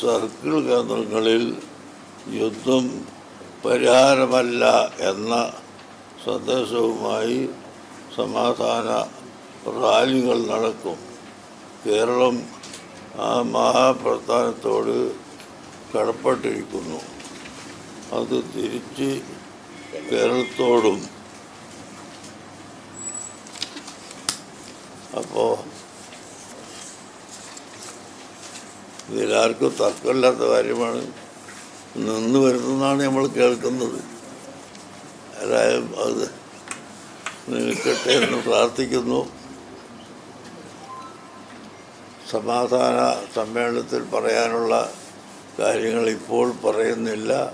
Circle കേന്ദ്രങ്ങളിൽ യുദ്ധം പരിഹാരമല്ല എന്ന സന്ദേശവുമായി സമാധാന റാലികൾ നടക്കും. കേരളം ആ മഹാപ്രസ്ഥാനത്തോട് കടപ്പെട്ടിരിക്കുന്നു. അത് തിരിച്ച് കേരളത്തോടും. അപ്പോൾ ഇതിലാർക്കും തർക്കമില്ലാത്ത കാര്യമാണ്. നിന്ന് വരുന്നതാണ് നമ്മൾ കേൾക്കുന്നത്. എല്ലാവരും അത് നിൽക്കട്ടെ എന്ന് പ്രാർത്ഥിക്കുന്നു. സമാധാന സമ്മേളനത്തിൽ പറയാനുള്ള കാര്യങ്ങൾ ഇപ്പോൾ പറയുന്നില്ല.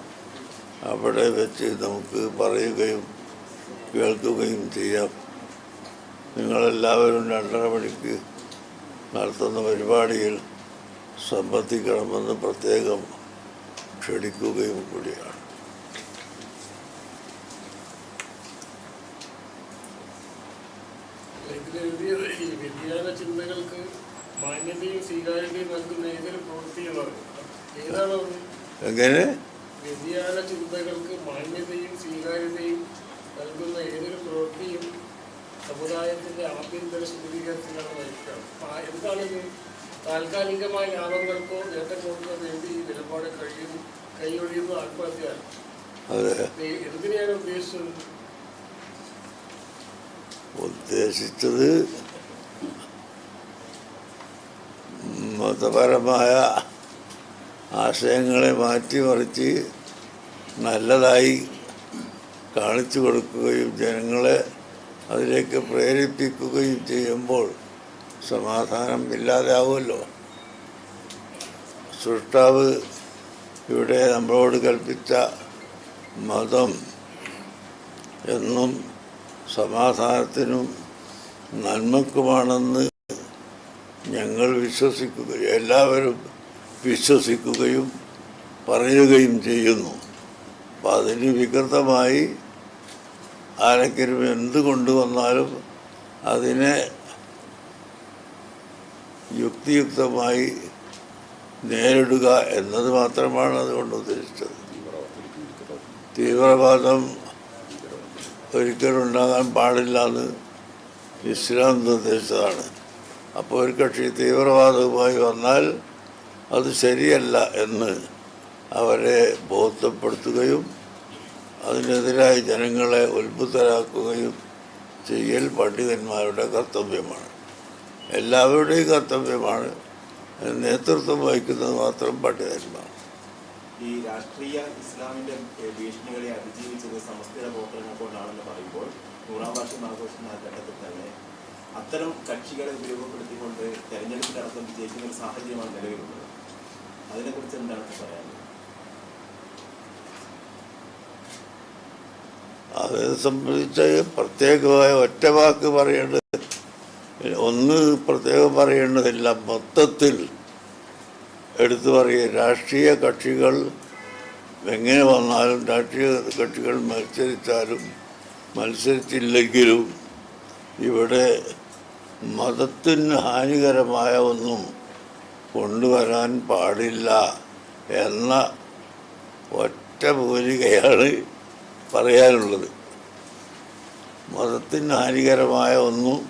അവിടെ വെച്ച് നമുക്ക് പറയുകയും കേൾക്കുകയും ചെയ്യാം. നിങ്ങളെല്ലാവരും രണ്ടര മണിക്ക് നടത്തുന്ന പരിപാടിയിൽ സംബന്ധിക്കണമെന്ന് പ്രത്യേകം ക്ഷണിക്കുകയും കൂടിയാണ്. ഇതിലെഴുതിയത് ഈ വ്യതിയാന ചിന്തകൾക്ക് മാന്യതയും സ്വീകാര്യതയും നൽകുന്ന ഏതൊരു പ്രവൃത്തികളാണ് ഏതാണ് അത്? എങ്ങനെ? വ്യതിയാന ചിന്തകൾക്ക് മാന്യതയും സ്വീകാര്യതയും നൽകുന്ന ഏതൊരു പ്രവൃത്തിയും സമുദായത്തിന്റെ ആഭ്യന്തര ശുദ്ധീകരണത്തിലാണ് നയിക്കുക. എന്താണിത്? താൽക്കാലികമായ ലാഭങ്ങൾക്കോ നേട്ടങ്ങൾക്കോ വേണ്ടി ഈ നിലപാട് കഴിയും കൈയൊഴിയുന്ന ആത്മഹത്യ എന്തിനെയാണ് ഉദ്ദേശിച്ചത്? ഉദ്ദേശിച്ചത് മതപരമായ ആശയങ്ങളെ മാറ്റിമറിച്ച് നല്ലതായി കാണിച്ചു കൊടുക്കുകയും ജനങ്ങളെ അതിലേക്ക് പ്രേരിപ്പിക്കുകയും ചെയ്യുമ്പോൾ സമാധാനം ഇല്ലാതാവുമല്ലോ സൃഷ്ടാവ് ഇവിടെ നമ്മളോട് കൽപ്പിച്ച മതം എന്നും സമാധാനത്തിനും നന്മക്കുമാണെന്ന് ഞങ്ങൾ വിശ്വസിക്കുകയും എല്ലാവരും വിശ്വസിക്കുകയും പറയുകയും ചെയ്യുന്നു. അപ്പം അതിന് വികൃതമായി ആരെങ്കിലും എന്ത് കൊണ്ടുവന്നാലും അതിനെ യുക്തിയുക്തമായി നേരിടുക എന്നത് മാത്രമാണ് അതുകൊണ്ട് ഉദ്ദേശിച്ചത്. തീവ്രവാദം ഒരിക്കലും ഉണ്ടാകാൻ പാടില്ല എന്ന് ഇസ്ലാം നിർദ്ദേശിച്ചതാണ്. അപ്പോൾ ഒരു കക്ഷി തീവ്രവാദവുമായി വന്നാൽ അത് ശരിയല്ല എന്ന് അവരെ ബോധ്യപ്പെടുത്തുകയും അതിനെതിരായി ജനങ്ങളെ ഉത്ബുദ്ധരാക്കുകയും ചെയ്യൽ പണ്ഡിതന്മാരുടെ കർത്തവ്യമാണ്. എല്ലാവരുടെയും കർത്തവ്യമാണ്. നേതൃത്വം വഹിക്കുന്നത് മാത്രം പണ്ഡിതന്മാർ. ഈ രാഷ്ട്രീയ ഇസ്ലാമിന്റെ ഏഹ്, ഭീഷണികളെ അതിജീവിച്ചത് സമസ്തയുടെ പ്രവർത്തനങ്ങൾ കൊണ്ടാണെന്ന് പറയുമ്പോൾ നൂറാം വാർഷികം ആഘോഷിക്കുന്ന ഘട്ടത്തിൽ തന്നെ അത്തരം കക്ഷികളെ ഉപയോഗപ്പെടുത്തിക്കൊണ്ട് വിജയിക്കുന്ന ഒരു സാഹചര്യമാണ് നിലവിലുള്ളത്. അതിനെക്കുറിച്ച് എന്താണ് പറയാനുള്ളത്? അതിനെ സംബന്ധിച്ച് പ്രത്യേകമായ ഒറ്റ വാക്ക് പറയേണ്ടത് ഒന്ന് പ്രത്യേകം പറയേണ്ടതില്ല. മൊത്തത്തിൽ എടുത്തു പറയുക രാഷ്ട്രീയ കക്ഷികൾ എങ്ങനെ വന്നാലും രാഷ്ട്രീയ കക്ഷികൾ മത്സരിച്ചാലും മത്സരിച്ചില്ലെങ്കിലും ഇവിടെ മതത്തിന് ഹാനികരമായ ഒന്നും കൊണ്ടുവരാൻ പാടില്ല എന്ന ഒറ്റ പൂരികയാണ് പറയാനുള്ളത്. മതത്തിന് ഹാനികരമായ ഒന്നും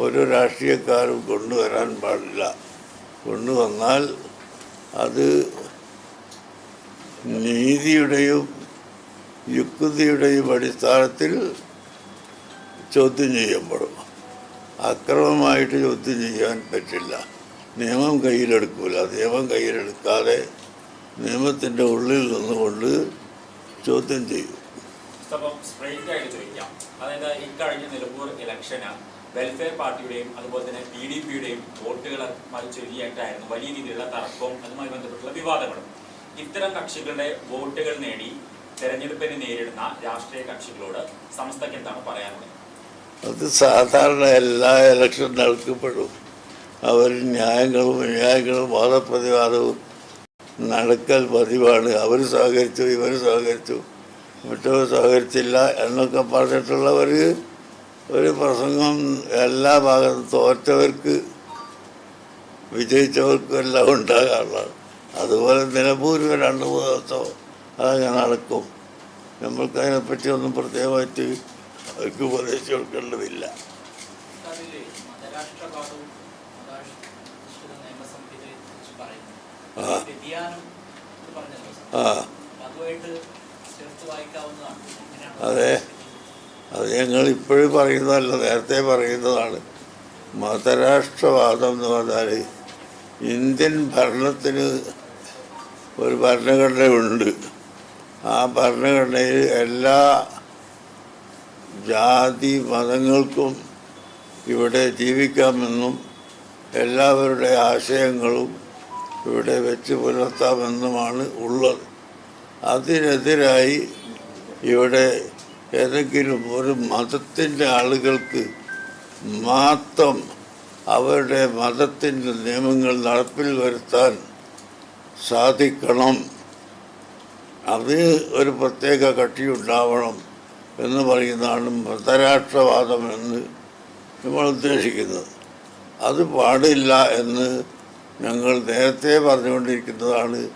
ഒരു രാഷ്ട്രീയക്കാരും കൊണ്ടുവരാൻ പാടില്ല. കൊണ്ടുവന്നാൽ അത് നീതിയുടെയും യുക്തിയുടെയും അടിസ്ഥാനത്തിൽ ചോദ്യം ചെയ്യപ്പെടും. അക്രമമായിട്ട് ചോദ്യം ചെയ്യാൻ പറ്റില്ല. നിയമം കയ്യിലെടുക്കൂല. നിയമം കയ്യിലെടുക്കാതെ നിയമത്തിന്റെ ഉള്ളിൽ നിന്നുകൊണ്ട് ചോദ്യം ചെയ്യും. അതായത് വെൽഫെയർ പാർട്ടിയുടെയും അതുപോലെ തന്നെ പി ഡി പിയുടെയും വോട്ടുകൾ ചൊല്ലിയായിട്ടായിരുന്നു വലിയ രീതിയിലുള്ള തർക്കവും അതുമായി ബന്ധപ്പെട്ടുള്ള വിവാദങ്ങളും. ഇത്തരം കക്ഷികളുടെ വോട്ടുകൾ നേടി തെരഞ്ഞെടുപ്പിനെ നേരിടുന്ന രാഷ്ട്രീയ കക്ഷികളോട് സംസ്ഥയ്ക്ക് എന്താണ് പറയാനുള്ളത്? അത് സാധാരണ എല്ലാ ഇലക്ഷൻ നടക്കപ്പെടും അവർ ന്യായങ്ങളും ന്യായങ്ങളും വാദപ്രതിവാദവും നടക്കൽ പതിവാണ്. അവർ സഹകരിച്ചു ഇവർ സഹകരിച്ചു മറ്റവർ സഹകരിച്ചില്ല എന്നൊക്കെ പറഞ്ഞിട്ടുള്ളവർ ഒരു പ്രസംഗം എല്ലാ ഭാഗത്തും തോറ്റവർക്ക് വിജയിച്ചവർക്കും എല്ലാം ഉണ്ടാകാറുള്ളതാണ് അതുപോലെ നിലമ്പൂരിൽ രണ്ട് മൂന്ന് ദിവസം അതങ്ങനെ നടക്കും. നമ്മൾക്ക് അതിനെപ്പറ്റി ഒന്നും പ്രത്യേകമായിട്ട് അവർക്ക് ഉപദേശിച്ചു കൊടുക്കേണ്ടതില്ല. ആ. അതെ. അത് ഞങ്ങൾ ഇപ്പോഴും പറയുന്നതല്ല നേരത്തെ പറയുന്നതാണ്. മതരാഷ്ട്രവാദം എന്ന് പറഞ്ഞാൽ ഇന്ത്യൻ ഭരണത്തിന് ഒരു ഭരണഘടനയുണ്ട്. ആ ഭരണഘടനയിൽ എല്ലാ ജാതി മതങ്ങൾക്കും ഇവിടെ ജീവിക്കാമെന്നും എല്ലാവരുടെ ആശയങ്ങളും ഇവിടെ വെച്ച് പുലർത്താമെന്നുമാണ് ഉള്ളത്. അതിനെതിരായി ഇവിടെ ഏതെങ്കിലും ഒരു മതത്തിന്റെ ആളുകൾക്ക് മാത്രം അവരുടെ മതത്തിന്റെ നിയമങ്ങൾ നടപ്പിൽ വരുത്താൻ സാധിക്കണം. അതിന് ഒരു പ്രത്യേക കക്ഷി ഉണ്ടാവണം എന്ന് പറയുന്നതാണ് മതരാഷ്ട്രവാദം എന്ന് നമ്മൾ ഉദ്ദേശിക്കുന്നത്. അത് പാടില്ല എന്ന് ഞങ്ങൾ നേരത്തെ പറഞ്ഞുകൊണ്ടിരിക്കുന്നതാണ്.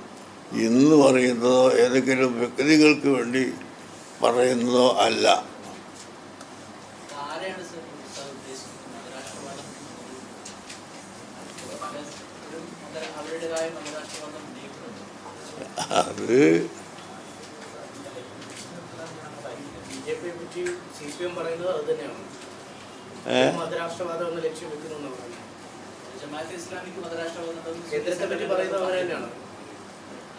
ഇന്ന് പറയുന്നതോ ഏതെങ്കിലും വ്യക്തികൾക്ക് വേണ്ടി പറയുന്നതോ അല്ല. അത് ബി ജെ പിയെ പറ്റി സി പി എം പറയുന്നത് അത് തന്നെയാണ്. ഏ? മതരാഷ്ട്രവാദം എന്ന ലക്ഷ്യം വെക്കുന്നു എന്ന് പറയുന്നത്. ജമാഅത്തെ ഇസ്ലാമിക്ക് മതരാഷ്ട്രവാദം ഉണ്ടെന്ന് കേന്ദ്രത്തെ പറ്റി പറയുന്നത് അവരെ തന്നെയാണ്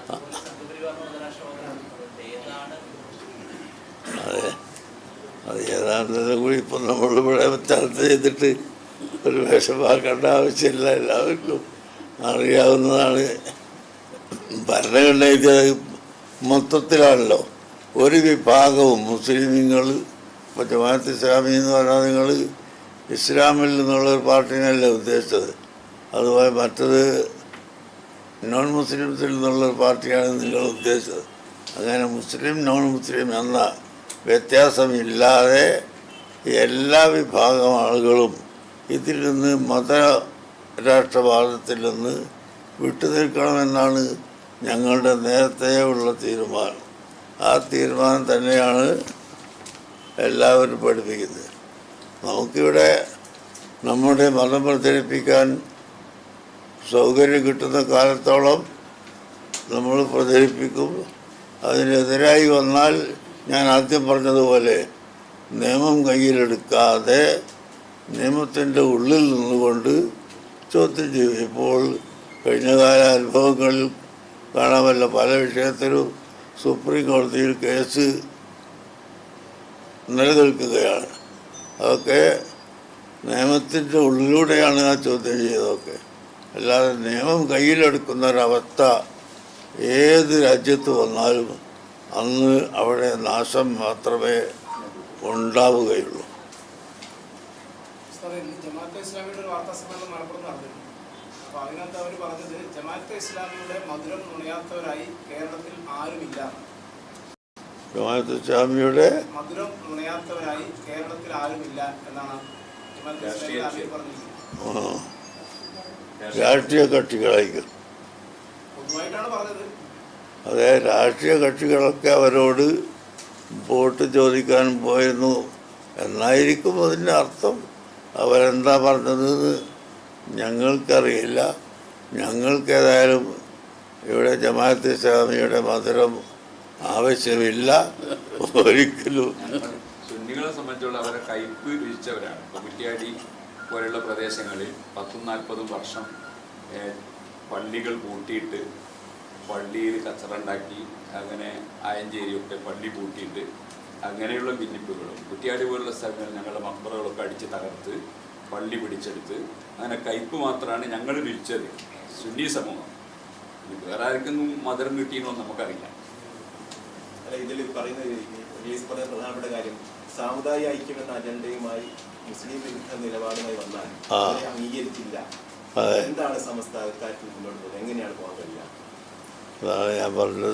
അതുപോലെ സംഘപരിവാറിന് മതരാഷ്ട്രവാദം ഏതാണ് അതെ. അത് കൂടി ഇപ്പം നമ്മളിവിടെ ചർച്ച ചെയ്തിട്ട് ഒരു വിഷമാക്കേണ്ട ആവശ്യമില്ല. എല്ലാവർക്കും അറിയാവുന്നതാണ്. ഭരണഘടന എഴുതിയത് മൊത്തത്തിലാണല്ലോ. ഒരു വിഭാഗവും മുസ്ലിങ്ങൾ ഇപ്പോൾ ജമാഅത്ത് ഇസ്ലാമി എന്ന് പറഞ്ഞാൽ നിങ്ങൾ ഇസ്ലാമിൽ നിന്നുള്ള ഒരു പാർട്ടിനല്ല ഉദ്ദേശിച്ചത്. അതുപോലെ മറ്റത് നോൺ മുസ്ലിംസിൽ നിന്നുള്ള ഒരു പാർട്ടിയാണ് നിങ്ങൾ ഉദ്ദേശിച്ചത്. അങ്ങനെ മുസ്ലിം നോൺ മുസ്ലിം എന്ന വ്യത്യാസമില്ലാതെ എല്ലാ വിഭാഗം ആളുകളും ഇതിൽ നിന്ന് മത രാഷ്ട്രവാദത്തിൽ നിന്ന് വിട്ടുനിൽക്കണമെന്നാണ് ഞങ്ങളുടെ നേരത്തെ ഉള്ള തീരുമാനം. ആ തീരുമാനം തന്നെയാണ് എല്ലാവരും പഠിപ്പിക്കുന്നത്. നമുക്കിവിടെ നമ്മുടെ മതം പ്രചരിപ്പിക്കാൻ സൗകര്യം കിട്ടുന്ന കാലത്തോളം നമ്മൾ പ്രചരിപ്പിക്കും. അതിനെതിരായി വന്നാൽ ഞാൻ ആദ്യം പറഞ്ഞതുപോലെ നിയമം കയ്യിലെടുക്കാതെ നിയമത്തിന്റെ ഉള്ളിൽ നിന്നുകൊണ്ട് ചോദ്യം ചെയ്യും. ഇപ്പോൾ കഴിഞ്ഞകാല അനുഭവങ്ങളിൽ കാണാമല്ല പല വിഷയത്തിലും സുപ്രീം കോടതിയിൽ കേസ് നിലനിൽക്കുകയാണ്. അതൊക്കെ നിയമത്തിന്റെ ഉള്ളിലൂടെയാണ് ആ ചോദ്യം ചെയ്തതൊക്കെ. അല്ലാതെ നിയമം കയ്യിലെടുക്കുന്ന ഒരവസ്ഥ ഏത് രാജ്യത്ത് വന്നാലും അന്ന് അവിടെ നാശം മാത്രമേ ഉണ്ടാവുകയുള്ളൂ. ജമാഅത്തെ ഇസ്ലാമിയുടെ ഒരു വാർത്താ സമ്മേളനം മലപ്പുറം നടന്നിരുന്നു. അപ്പോൾ അതിനകത്ത് അവർ പറഞ്ഞത് ജമാഅത്തെ ഇസ്ലാമിയുടെ മധുരം നുണയാത്തവരായി കേരളത്തിൽ ആരുമില്ല. ജമാഅത്ത് ഇസ്ലാമിയുടെ മധുരം നുണയാത്തവരായി കേരളത്തിൽ ആരുമില്ല എന്നാണ് ജമാഅത്തെ പറഞ്ഞിരിക്കുന്നത്. രാഷ്ട്രീയ കക്ഷികളായിരിക്കും. പൊതുവായിട്ടാണ് പറഞ്ഞത് അതെ രാഷ്ട്രീയ കക്ഷികളൊക്കെ അവരോട് വോട്ട് ചോദിക്കാൻ പോയിരുന്നു. എന്നായിരിക്കും അതിന്റെ അർത്ഥം. അവരെന്താ പറഞ്ഞതെന്ന് ഞങ്ങൾക്കറിയില്ല. ഞങ്ങൾക്കേതായാലും ഇവിടെ ജമാഅത്ത് ഇസ്ലാമിയുടെ മധുരം ആവശ്യമില്ല. ഒരിക്കലും. സുന്നികളെ സംബന്ധിച്ചുള്ള അവരെ കയ്പ് രുചിച്ചവരാണ് കുറ്റ്യാടി പോലെയുള്ള പ്രദേശങ്ങളിൽ പത്തും നാൽപ്പതും വർഷം പള്ളികൾ പൂട്ടിയിട്ട് പള്ളിയിൽ കച്ചറുണ്ടാക്കി അങ്ങനെ ആയഞ്ചേരിയൊക്കെ പള്ളി പൂട്ടിയിട്ട് അങ്ങനെയുള്ള ഭിന്നിപ്പുകളും കുറ്റിയാടി പോലുള്ള സ്ഥലങ്ങളിൽ ഞങ്ങളുടെ മക്ബറകളൊക്കെ അടിച്ച് തകർത്ത് പള്ളി പിടിച്ചെടുത്ത് അങ്ങനെ കയ്പ് മാത്രമാണ് ഞങ്ങൾ വിളിച്ചത് സുന്നി സമൂഹം. വേറെ ആർക്കൊന്നും മധുരം കിട്ടിയെന്നോ നമുക്കറിയില്ല. അല്ല ഇതിൽ പറയുന്ന പ്രധാനപ്പെട്ട കാര്യം സാമുദായിക ഐക്യം എന്ന അജണ്ടയുമായി മുസ്ലിം വിരുദ്ധ നിലപാടുമായി വന്നാൽ അംഗീകരിച്ചില്ല. എന്താണ് സമസ്ത മുന്നോട്ട് പോകുന്നത്? എങ്ങനെയാണ് കഴിയുക അതാണ് ഞാൻ പറഞ്ഞു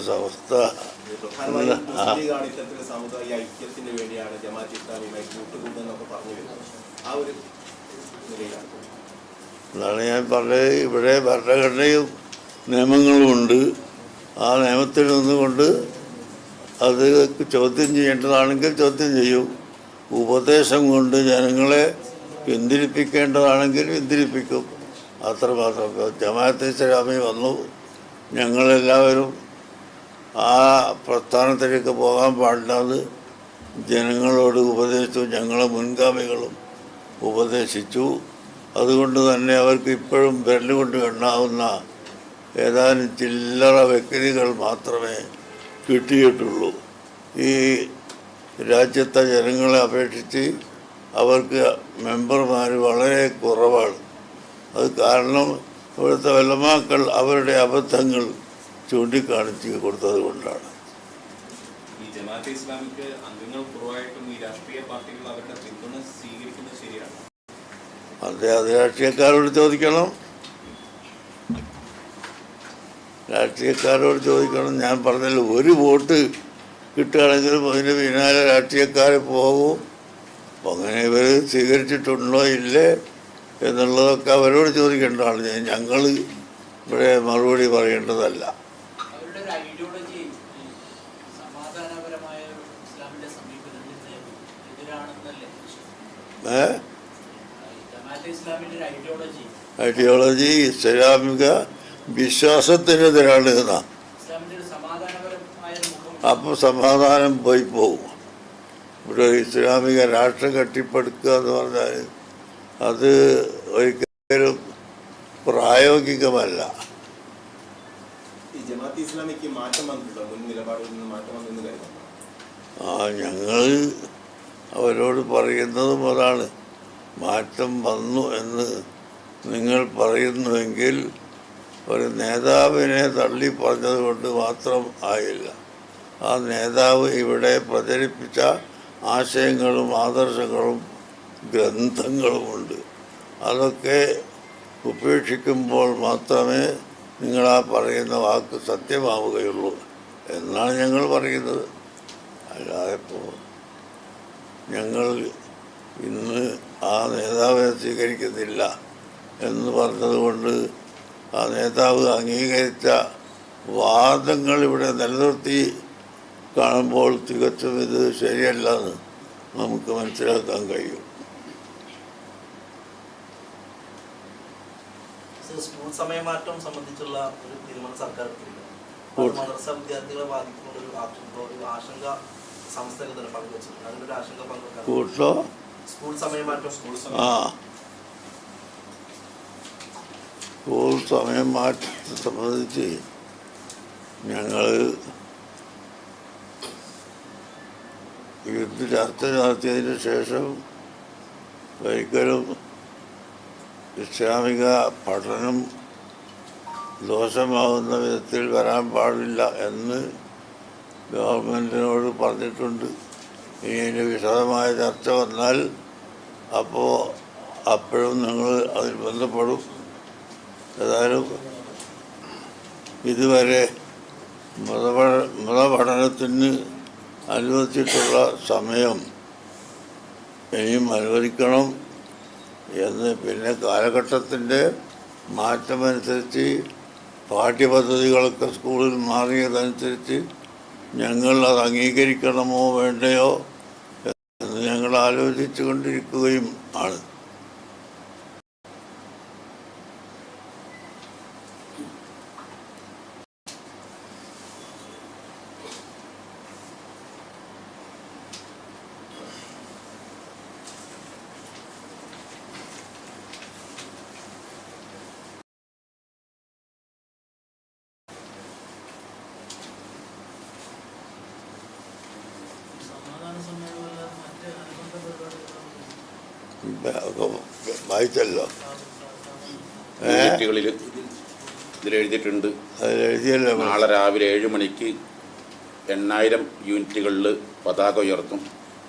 നിലയിലാണ്. എന്നാണ് ഞാൻ പറഞ്ഞത്. ഇവിടെ ഭരണഘടനയും നിയമങ്ങളുമുണ്ട് ആ നിയമത്തിൽ നിന്നുകൊണ്ട് അത് ചോദ്യം ചെയ്യേണ്ടതാണെങ്കിൽ ചോദ്യം ചെയ്യും. ഉപദേശം കൊണ്ട് ജനങ്ങളെ പിന്തിരിപ്പിക്കേണ്ടതാണെങ്കിൽ പിന്തിരിപ്പിക്കും. അത്രമാത്രം. ജമാഅത്തെ ഇസ്ലാമി വന്നു. ഞങ്ങളെല്ലാവരും ആ പ്രസ്ഥാനത്തിലേക്ക് പോകാൻ പാടില്ലാതെ ജനങ്ങളോട് ഉപദേശിച്ചു ഞങ്ങളെ മുൻഗാമികളും ഉപദേശിച്ചു. അതുകൊണ്ട് തന്നെ അവർക്ക് ഇപ്പോഴും വിരലുകൊണ്ട് എണ്ണാവുന്ന ഏതാനും ചില്ലറ വ്യക്തികൾ മാത്രമേ കിട്ടിയിട്ടുള്ളൂ. ഈ രാജ്യത്തെ ജനങ്ങളെ അപേക്ഷിച്ച് അവർക്ക് മെമ്പർമാർ വളരെ കുറവാണ്. അത് കാരണം ഇവിടുത്തെ വല്ലമാക്കൾ അവരുടെ അബദ്ധങ്ങൾ ചൂണ്ടിക്കാണിച്ച് കൊടുത്തത് കൊണ്ടാണ്. അത് അത് രാഷ്ട്രീയക്കാരോട് ചോദിക്കണം. രാഷ്ട്രീയക്കാരോട് ചോദിക്കണം. ഞാൻ പറഞ്ഞല്ലോ ഒരു വോട്ട് കിട്ടുകയാണെങ്കിലും അതിന് പിന്നാലെ രാഷ്ട്രീയക്കാരെ പോകും. അങ്ങനെ ഇവർ സ്വീകരിച്ചിട്ടുണ്ടോ ഇല്ലേ? എന്നുള്ളതൊക്കെ അവരോട് ചോദിക്കേണ്ടതാണ് ഞങ്ങൾ ഇവിടെ മറുപടി പറയേണ്ടതല്ല. ഐഡിയോളജി ഇസ്ലാമിക വിശ്വാസത്തിനെതിരാണ് എന്നാ. അപ്പം സമാധാനം പോയി പോകും ഇവിടെ ഇസ്ലാമിക രാഷ്ട്രം കെട്ടിപ്പടുക്കുക എന്ന് പറഞ്ഞാൽ അത് ഒരിക്കലും പ്രായോഗികമല്ല. ആ ഞങ്ങൾ അവരോട് പറയുന്നതും അതാണ്. മാറ്റം വന്നു എന്ന് നിങ്ങൾ പറയുന്നുവെങ്കിൽ ഒരു നേതാവിനെ തള്ളി പറഞ്ഞത് കൊണ്ട് മാത്രം ആയില്ല. ആ നേതാവ് ഇവിടെ പ്രചരിപ്പിച്ച ആശയങ്ങളും ആദർശങ്ങളും ഗ്രന്ഥങ്ങളുമുണ്ട്. അതൊക്കെ ഉപേക്ഷിക്കുമ്പോൾ മാത്രമേ നിങ്ങൾ ആ പറയുന്ന വാക്ക് സത്യമാവുകയുള്ളൂ എന്നാണ് ഞങ്ങൾ പറയുന്നത്. അല്ലാതെ ഇപ്പോൾ ഞങ്ങൾ ഇന്ന് ആ നേതാവിനെ സ്വീകരിക്കുന്നില്ല എന്ന് പറഞ്ഞതുകൊണ്ട് ആ നേതാവ് അംഗീകരിച്ച വാദങ്ങൾ ഇവിടെ നിലനിർത്തി കാണുമ്പോൾ തികച്ചും ഇത് ശരിയല്ലെന്ന് നമുക്ക് മനസ്സിലാക്കാൻ കഴിയും. സ്കൂൾ സമയമാറ്റം സംബന്ധിച്ചുള്ള ഒരു തീരുമാനം സർക്കാർ എടുത്തിരിക്കുന്നു. സ്കൂൾ- അത് മദ്രസ വിദ്യാർത്ഥികളെ ബാധിക്കുന്ന ഒരു ആശങ്ക ഒരു ആശങ്ക സംസ്ഥകൾ തന്നെ പങ്കുവച്ചിട്ടുണ്ട്. ആശങ്ക പങ്കുവെക്കാൻ കൂട്ടോ? സ്കൂൾ സമയമാറ്റം. സ്കൂൾ സ്കൂൾ സമയം മാറ്റത്തെ സംബന്ധിച്ച് ഞങ്ങൾ യുദ്ധ ചർച്ച നടത്തിയതിന് ശേഷം ഒരിക്കലും ഇസ്ലാമിക പഠനം ദോഷമാകുന്ന വിധത്തിൽ വരാൻ പാടില്ല എന്ന് ഗവൺമെന്റിനോട് പറഞ്ഞിട്ടുണ്ട്. ഇനി വിശദമായ ചർച്ച വന്നാൽ അപ്പോൾ അപ്പോഴും നിങ്ങൾ അതിൽ ബന്ധപ്പെടും. ഏതായാലും ഇതുവരെ മതപഠ മതപഠനത്തിന് അനുവദിച്ചിട്ടുള്ള സമയം ഇനിയും അനുവദിക്കണം. എന്ന് പിന്നെ കാലഘട്ടത്തിന്റെ മാറ്റമനുസരിച്ച് പാഠ്യപദ്ധതികളൊക്കെ സ്കൂളിൽ മാറിയതനുസരിച്ച് ഞങ്ങൾ അത് അംഗീകരിക്കണമോ വേണ്ടയോ എന്ന് ഞങ്ങൾ ആലോചിച്ചു കൊണ്ടിരിക്കുകയും ആണ്. വായിച്ചല്ലോ. ഇതിലെഴുതിയിട്ടുണ്ട്. അതിലെഴുതിയല്ലോ. നാളെ രാവിലെ ഏഴ് മണിക്ക് എണ്ണായിരം യൂണിറ്റുകളിൽ പതാക ഉയർത്തും.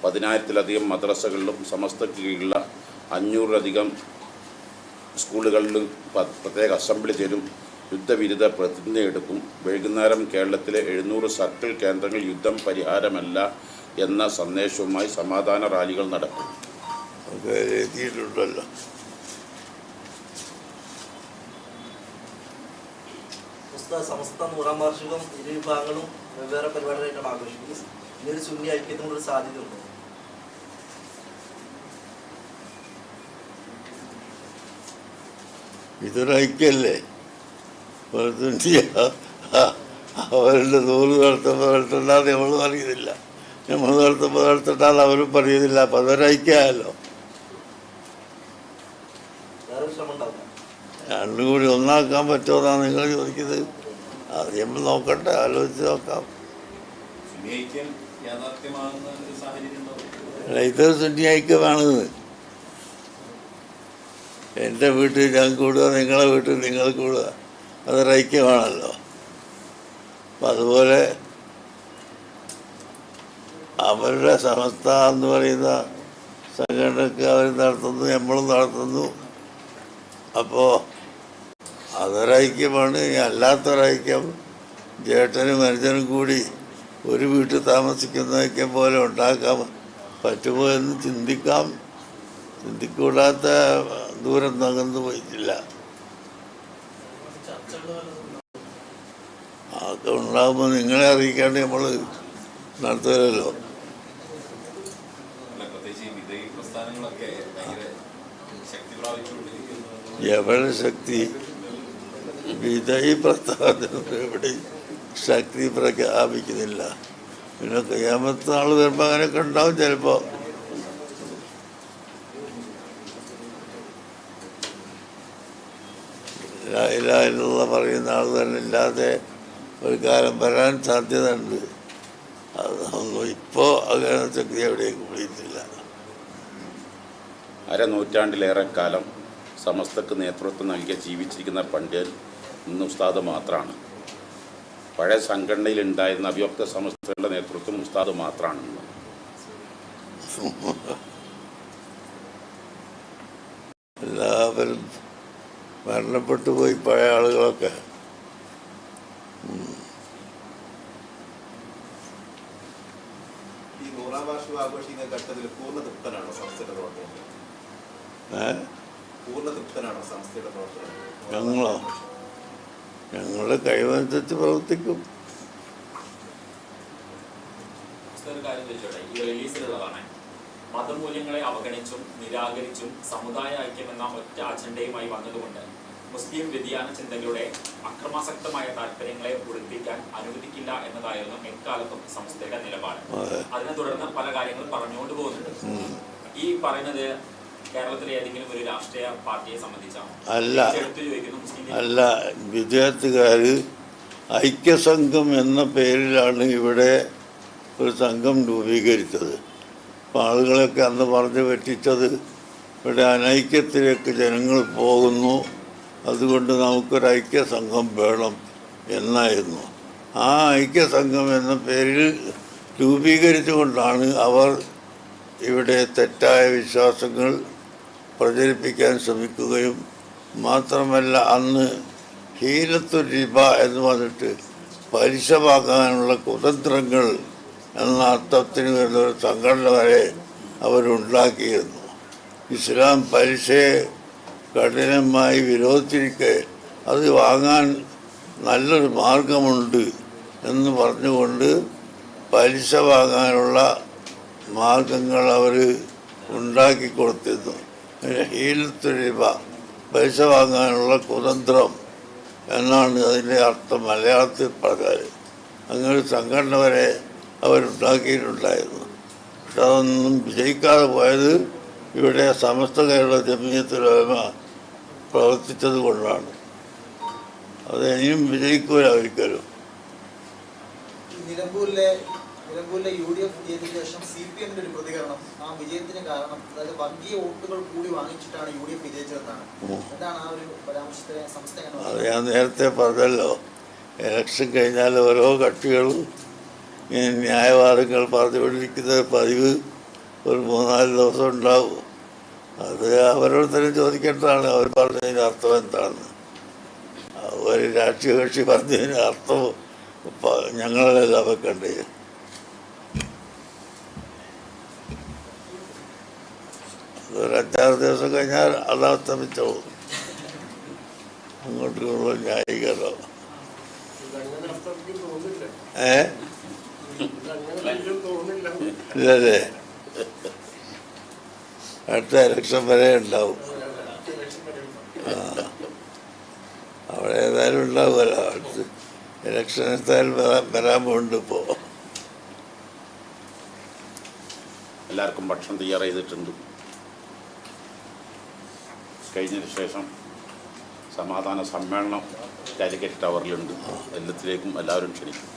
പതിനായിരത്തിലധികം മദ്രസകളിലും സമസ്ത കീഴിലുള്ള അഞ്ഞൂറിലധികം സ്കൂളുകളിൽ പ്രത്യേക അസംബ്ലി ചേരും യുദ്ധവിരുദ്ധ പ്രതിജ്ഞ എടുക്കും. വൈകുന്നേരം കേരളത്തിലെ എഴുന്നൂറ് സർക്കിൾ കേന്ദ്രങ്ങൾ യുദ്ധം പരിഹാരമല്ല എന്ന സന്ദേശവുമായി സമാധാന റാലികൾ നടക്കും. ഒക്കെ എഴുതിയിട്ടുണ്ടല്ലോ. സമസ്ത നൂറാം വാർഷികം ഇരു വിഭാഗങ്ങളും വെവ്വേറെ പരിപാടികളായിട്ടാണ് ആഘോഷിക്കുന്നത്. ഇനിയൊരു സുന്നി ഐക്യത്തിനുള്ള സാധ്യതയുണ്ടോ? ഇതൊരു ഐക്യല്ലേ അവരുടെ നൂറ് നടത്തുമ്പോൾ നടത്തണ്ടാന്ന് നമ്മൾ പറയുന്നില്ല. നമ്മൾ നടത്തുമ്പോൾ നടത്തണ്ടാന്ന് അവരും പറയുന്നില്ല. അപ്പം അതൊരു ഐക്യമല്ലോ വേറെ ഒരു ശ്രമം ഉണ്ടാവില്ല രണ്ടും കൂടി പറ്റുമെന്നാണ് നിങ്ങൾ ചോദിക്കുന്നത്. അത് നമ്മൾ നോക്കട്ടെ ആലോചിച്ച് നോക്കാം. ഇത് സുന്നി എന്റെ വീട്ടിൽ ഞാൻ കൂടുക നിങ്ങളെ വീട്ടിൽ നിങ്ങൾ കൂടുക. അതൊരു ഐക്യമാണല്ലോ അപ്പം അതുപോലെ അവരുടെ സമസ്ത എന്ന് പറയുന്ന സംഘടനക്ക് അവർ നടത്തുന്നു നമ്മളും നടത്തുന്നു. അപ്പോൾ അതൊരൈക്യമാണ് അല്ലാത്തൊരൈക്യം ജേട്ടനും മനുഷ്യനും കൂടി ഒരു വീട്ടിൽ താമസിക്കുന്ന ഐക്യം പോലെ ഉണ്ടാക്കാൻ പറ്റുമോ എന്ന് ചിന്തിക്കാം. ചിന്തിക്കൂടാത്ത ദൂരം തകർന്നു പോയിട്ടില്ല. അതൊക്കെ ഉണ്ടാകുമ്പോൾ നിങ്ങളെ അറിയിക്കാണ്ട് നമ്മൾ നടത്തുമല്ലോ എവിടെ പ്രത്യേകിച്ച് വിധയി പ്രസ്ഥാനം എവിടെ ശക്തി പ്രഖ്യാപിക്കുന്നില്ല പിന്നെ കയ്യാമത്തെ ആൾ വരുമ്പോൾ അങ്ങനെയൊക്കെ ഉണ്ടാവും ചിലപ്പോൾ പറയുന്ന ആൾ തന്നെ ഇല്ലാതെ ഒരു കാലം വരാൻ സാധ്യത ഉണ്ട് അതൊന്നും ഇപ്പോൾ അങ്ങനെ ശക്തി എവിടെയും കൂടിയിട്ടില്ല അരനൂറ്റാണ്ടിലേറെ കാലം സമസ്തക്ക് നേതൃത്വം നൽകിയ ജീവിച്ചിരിക്കുന്ന പണ്ഡിതൻ ഇന്ന് ഉസ്താദ് മാത്രമാണ് പഴയ സംഘടനയിൽ ഉണ്ടായിരുന്ന അഭിയോക്ത സമസ്തയുടെ നേതൃത്വം ഉസ്താദ് മാത്രമാണ്. എല്ലാവരും മരണപ്പെട്ടു പോയി പഴയ ആളുകളൊക്കെ. ആഘോഷിക്കുന്ന ഘട്ടത്തിൽ പൂർണ തൃപ്തനാണോ സംസ്ഥയുടെ പ്രവർത്തനം ഏ? പൂർണ തൃപ്തനാണോ സംസ്ഥയുടെ പ്രവർത്തനം ഞങ്ങളോ? ഞങ്ങളുടെ കഴിവനുസരിച്ച് പ്രവർത്തിക്കും മതമൂല്യങ്ങളെ അവഗണിച്ചും നിരാകരിച്ചും സമുദായ ഐക്യം എന്ന ഒറ്റ അജണ്ടയുമായി വന്നതുകൊണ്ട് മുസ്ലിം വ്യതിയാന ചിന്തകളുടെ അക്രമാസക്തമായ താല്പര്യങ്ങളെ ഒളിപ്പിക്കാൻ അനുവദിക്കില്ല എന്നതായിരുന്നു എക്കാലത്തും സംസ്ഥയുടെ നിലപാട് അതെ. അതിനെ തുടർന്ന് പല കാര്യങ്ങളും പറഞ്ഞുകൊണ്ട് പോകുന്നുണ്ട്. ഈ പറയുന്നത് അല്ല. അല്ല വിദ്യാർത്ഥികാർ ഐക്യസംഘം എന്ന പേരിലാണ് ഇവിടെ ഒരു സംഘം രൂപീകരിച്ചത്. അപ്പം ആളുകളൊക്കെ അന്ന് പറഞ്ഞ് പറ്റിച്ചത് ഇവിടെ അനൈക്യത്തിലേക്ക് ജനങ്ങൾ പോകുന്നു. അതുകൊണ്ട് നമുക്കൊരു ഐക്യസംഘം വേണം എന്നായിരുന്നു. ആ ഐക്യസംഘം എന്ന പേരിൽ രൂപീകരിച്ചുകൊണ്ടാണ് അവർ ഇവിടെ തെറ്റായ വിശ്വാസങ്ങൾ പ്രചരിപ്പിക്കാൻ ശ്രമിക്കുകയും മാത്രമല്ല അന്ന് ഹീലത്തു റിബ എന്ന് പറഞ്ഞിട്ട് പലിശ വാങ്ങാനുള്ള കുതന്ത്രങ്ങൾ എന്ന അർത്ഥത്തിന് വരുന്ന ഒരു സംഘടന വരെ അവരുണ്ടാക്കിയിരുന്നു. ഇസ്ലാം പലിശയെ കഠിനമായി വിരോധിച്ചിരിക്കെ അത് വാങ്ങാൻ നല്ലൊരു മാർഗമുണ്ട് എന്ന് പറഞ്ഞുകൊണ്ട് പലിശ വാങ്ങാനുള്ള മാർഗങ്ങൾ അവർ ഉണ്ടാക്കി കൊടുത്തിരുന്നു. പിന്നെ ഹീലത്ത് രൂപ പൈസ വാങ്ങാനുള്ള കുതന്ത്രം എന്നാണ് അതിന്റെ അർത്ഥം മലയാളത്തിൽ പറഞ്ഞാൽ അങ്ങനെ സംഘടന വരെ അവരുണ്ടാക്കിയിട്ടുണ്ടായിരുന്നു. പക്ഷെ അതൊന്നും വിജയിക്കാതെ പോയത് ഇവിടെ സമസ്ത കേരള ജമീയത്തിലോമ പ്രവർത്തിച്ചത് കൊണ്ടാണ്. അത് ഇനിയും വിജയിക്കൂല ഒരിക്കലും. നിലമ്പൂരിലെ യു ഡി എഫ് വിജയത്തിന് ശേഷം സി പി എമ്മിന്റെ ഒരു പ്രതികരണം. ആ വിജയത്തിന് കാരണം അതായത് വർഗീയ വോട്ടുകൾ കൂടി വാങ്ങിച്ചിട്ടാണ് യു ഡി എഫ് വിജയിച്ചതെന്നാണ് എന്താണ് ആ ഒരു പരാമർശത്തെ സംസ്ഥ എങ്ങനെ ഞാൻ നേരത്തെ പറഞ്ഞല്ലോ. ഇലക്ഷൻ കഴിഞ്ഞാൽ ഓരോ കക്ഷികളും ന്യായവാദങ്ങൾ പറഞ്ഞുകൊണ്ടിരിക്കുന്ന പതിവ് ഒരു മൂന്നാൽ ദിവസം ഉണ്ടാവും. അത് അവരോടത്തന്നെ ചോദിക്കേണ്ടതാണ്. അവർ പറഞ്ഞതിന് അർത്ഥം എന്താണ് ഒരു രാഷ്ട്രീയ കക്ഷി പറഞ്ഞതിന് അർത്ഥം ഞങ്ങളെല്ലാം വെക്കേണ്ടത്. വെക്കണ്ടേ അതൊരു അഞ്ചാറ് ദിവസം കഴിഞ്ഞാൽ അത് അങ്ങോട്ട് അങ്ങോട്ടുള്ള ന്യായീകരണം. ഏ? ഇല്ലല്ലേ. അടുത്ത ഇലക്ഷൻ വരെ ഉണ്ടാവും. അവിടെ ഏതായാലും ഉണ്ടാവുമല്ലോ. അടുത്ത് ഇലക്ഷൻ എന്തായാലും വരാൻ വരാൻ പോകുന്നുണ്ട് ഇപ്പോൾ എല്ലാവർക്കും ഭക്ഷണം തയ്യാർ ചെയ്തിട്ടുണ്ട്. കഴിഞ്ഞതിന് ശേഷം സമാധാന സമ്മേളനം കാലിക്കറ്റ് ടവറിലുണ്ട്. എല്ലാത്തിലേക്കും എല്ലാവരും ക്ഷണിക്കും.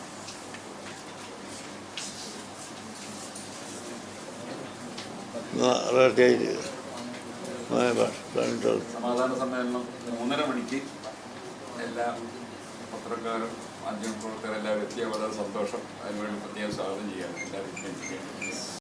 സമാധാന സമ്മേളനം മൂന്നര മണിക്ക് എല്ലാ പത്രക്കാരും മാധ്യമപ്രവർത്തകരും എല്ലാവരും എത്തിയ വളരെ സന്തോഷം. അതിനുവേണ്ടി പ്രത്യേകം സ്വാഗതം ചെയ്യാൻ എല്ലാവരും